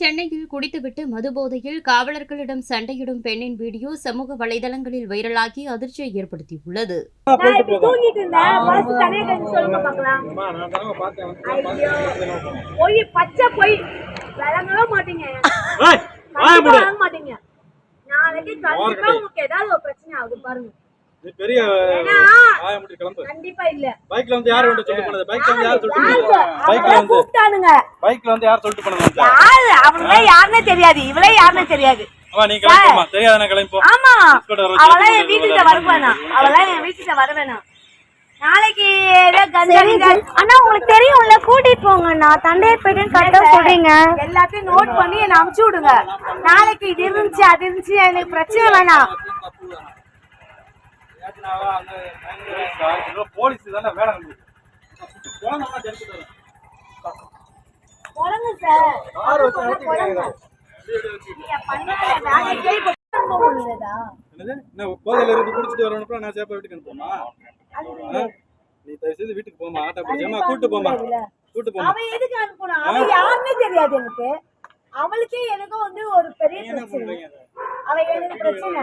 சென்னையில் குடித்துவிட்டு மதுபோதையில் காவலர்களிடம் சண்டையிடும் பெண்ணின் வீடியோ சமூக வலைதளங்களில் வைரலாகி அதிர்ச்சியை ஏற்படுத்தியுள்ளது. மாட்டீங்க. நாளைக்கு கண்டிப்பா உங்களுக்கு ஏதாவது ஒரு பிரச்சனை ஆகும் பாருங்க. நீ பெரிய வாயை மூடி கிளம்பு. கண்டிப்பா இல்ல. பைக்ல வந்து யார் வந்து சொல்லிட்டு போனது? பைக்ல வந்து யார் சொல்லிட்டு யாரு? போனது? பைக்ல அவங்கள வந்து கூப்பிட்டானுங்க. பைக்ல வந்து யார் சொல்லிட்டு போனது? வந்து? யாரு? அவங்களே யாருன்னே தெரியாது. இவளே யாருன்னே தெரியாது. அம்மா, நீ கிளம்புமா. தெரியாதானே கிளம்பி. போ. ஆமா அவெல்லாம் என் எடுத்துட்டு வீட்டுல வந்து வர வேணாம் அவெல்லாம் என் வீட்டுல வர வேணாம். நாளைக்கு அண்ணா உங்களுக்கு தெரியும்ல கூட்டிட்டு போங்கண்ணா. தண்டையர் போயிட்டு கரெக்டா சொல்றீங்க. எல்லாத்தையும் நோட் பண்ணி என்ன அமுச்சு விடுங்க. நாளைக்கு இது இருந்துச்சு அது இருந்துச்சு எனக்கு பிரச்சனை வேணாம். பயங்கர போலீஸ் தானே வேலை நம்மளுக்கு. சார். கார் வச்சு போதையில இருந்து குடிச்சிட்டு வரவனுக்கு நான் சேப்பா வீட்டுக்கு அனுப்புமா நீ தயவு செய்து வீட்டுக்கு போமா ஆட்டோ பிடிச்சாமா கூட்டு போமா கூட்டு போமா அவ எதுக்கு அனுப்பணும்? அவ யாருன்னே தெரியாது எனக்கு. அவளுக்கே எனக்கும் வந்து ஒரு பெரிய பிரச்சனை. பண்றீங்க அதை? அவ எனக்கு பிரச்சனை.